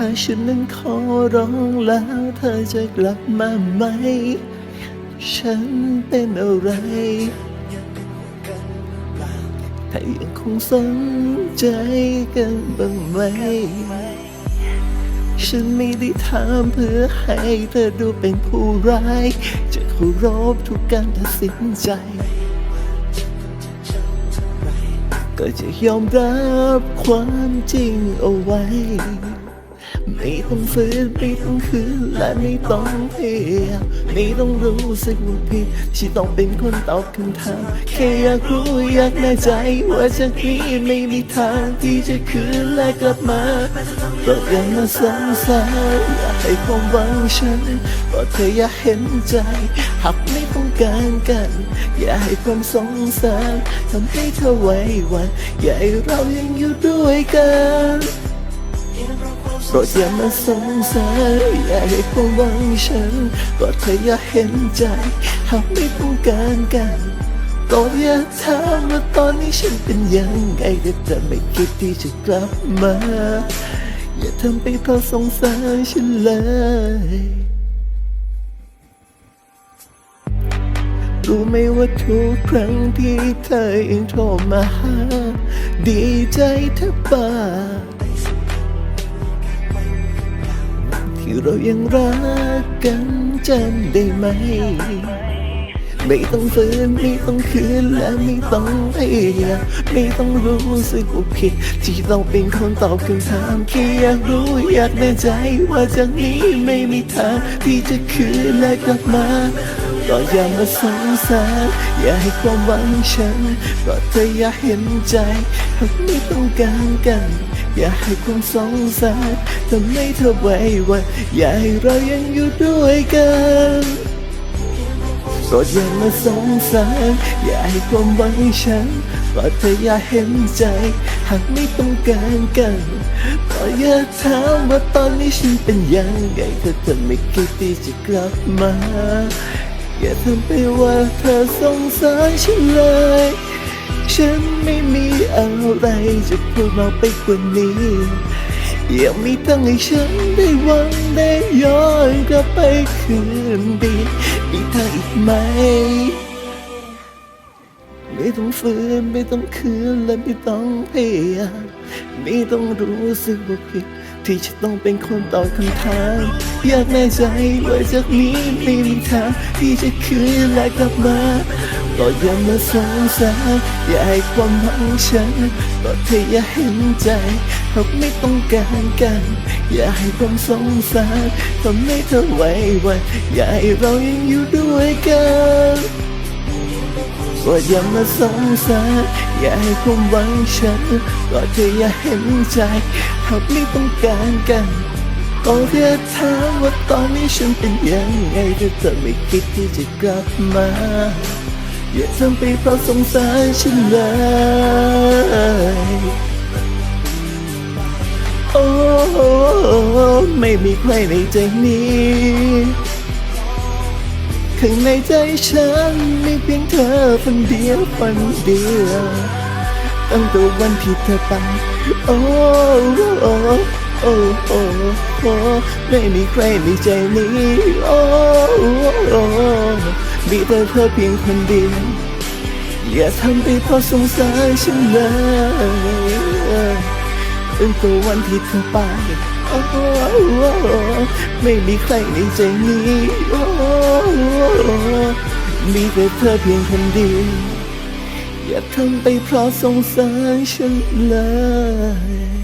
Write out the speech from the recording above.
ถ้าฉันนั้นขอร้องแล้วเธอจะกลับมาไหม ฉันเป็นอะไรถ้ายังคงสนใจกันบ้างไหม ฉันไม่ได้ถามเพื่อให้เธอดูเป็นผู้ร้าย จะเคารพทุกการตัดสินใจ ก็จะยอมรับความจริงเอาไว้ ไม่ต้องฝืนไม่ต้องคืนและไม่ต้องเพยายามไม่ต้องรู้สึกว่าผิดที่ต้องเป็นคนตอบคำถามแค่อยากรู้อยากแน่ใจว่าจากนี้ไม่มีทางที่จะคืนและกลับมาโปรดอย่ามาสงสัยอย่าให้ความหวังฉันโปรดเธออย่าเห็นใจหากไม่ต้องการกัน อย่าให้ความสงสารทำให้เธอไว้วันอย่าให้เรายังอยู่ด้วยกัน โปรดอย่ามาสงสัยอย่าให้ความหวังฉันโปรดเธออย่าเห็นใจหากไม่ต้องการกันโปรดอย่าถามว่าตอนนี้ฉันเป็นยังไงแต่เธอไม่คิดที่จะกลับมา อย่าทำไปเพราะสงสารฉันเลยรู้ไหมว่าทุกครั้งที่เธอยังโทรมาหาดีใจแทบบ้า ที่เรายังรักกันจำได้ไหม ไม่ต้องฝืนไม่ต้องคืนและไม่ต้องพยายามไม่ต้องรู้สึกว่าผิด ที่ต้องเป็นคนตอบคำถามแค่อยากรู้อยากแน่ใจว่าจากนี้ไม่มีทางที่จะคืนและกลับมาก็อย่ามาสงสารอย่าให้ความหวังฉันก็เธออย่าเห็นใจหากไม่ต้องการกัน อย่าให้ความสงสารทำให้เธอไว้วันอย่าให้เรายังอยู่ด้วยกันโปรดอย่ามาสงสารอย่าให้ความหวังฉันโปรดเธออย่าเห็นใจ หากไม่ต้องการกันโปรดอย่าถามว่าตอนนี้ฉันเป็นยังไงถ้าเธอไม่คิดที่จะกลับมา อย่าทำไปว่าเธอสงสารฉันเลย ฉันไม่มีอะไรจะพูดมากไปกว่านี้ยังมีตั้งให้ฉันได้หวังได้ย้อนกลับไปคืนดีมีทางอีกไหม ไม่ต้องฝืนไม่ต้องคืนและไม่ต้องพยายามไม่ต้องรู้สึกว่าผิดที่จะต้องเป็นคนตอบคำถามอยากแน่ใจว่าจากนี้ไม่มีทางที่จะคืนและกลับมา ก็อย่ามาสงสารอย่าให้ความหวังฉันก็เธออย่าเห็นใจหากไม่ต้องการกัน อย่าให้ความสงสารทำให้เธอไว้วันอย่าให้เรายังอยู่ด้วยกันก็อย่ามาสงสารอย่าให้ความหวังฉันก็เธออย่าเห็นใจหากไม่ต้องการกันก็แค่ถามว่าตอนนี้ฉันเป็นยังไงถ้าเธอไม่คิดที่จะกลับมา อย่าทำไปเพราะสงสารฉันเลยโอ้ไม่มีใครในใจนี้ข้างในใจฉันมีเพียงเธอคนเดียวคนเดียวตั้งแต่วันที่เธอไปโอ้โอ้โอ้โอ้โอ้ไม่มีใครในใจนี้โอ้โอ้ มีแต่เธอเพียงคนเดียวอย่าทำไปเพราะสงสารฉันเลยตั้งแต่วันที่เธอไปโอ้ไม่มีใครในใจนี้โอ้มีแต่เธอเพียงคนเดียวอย่าทำไปเพราะสงสารฉันเลย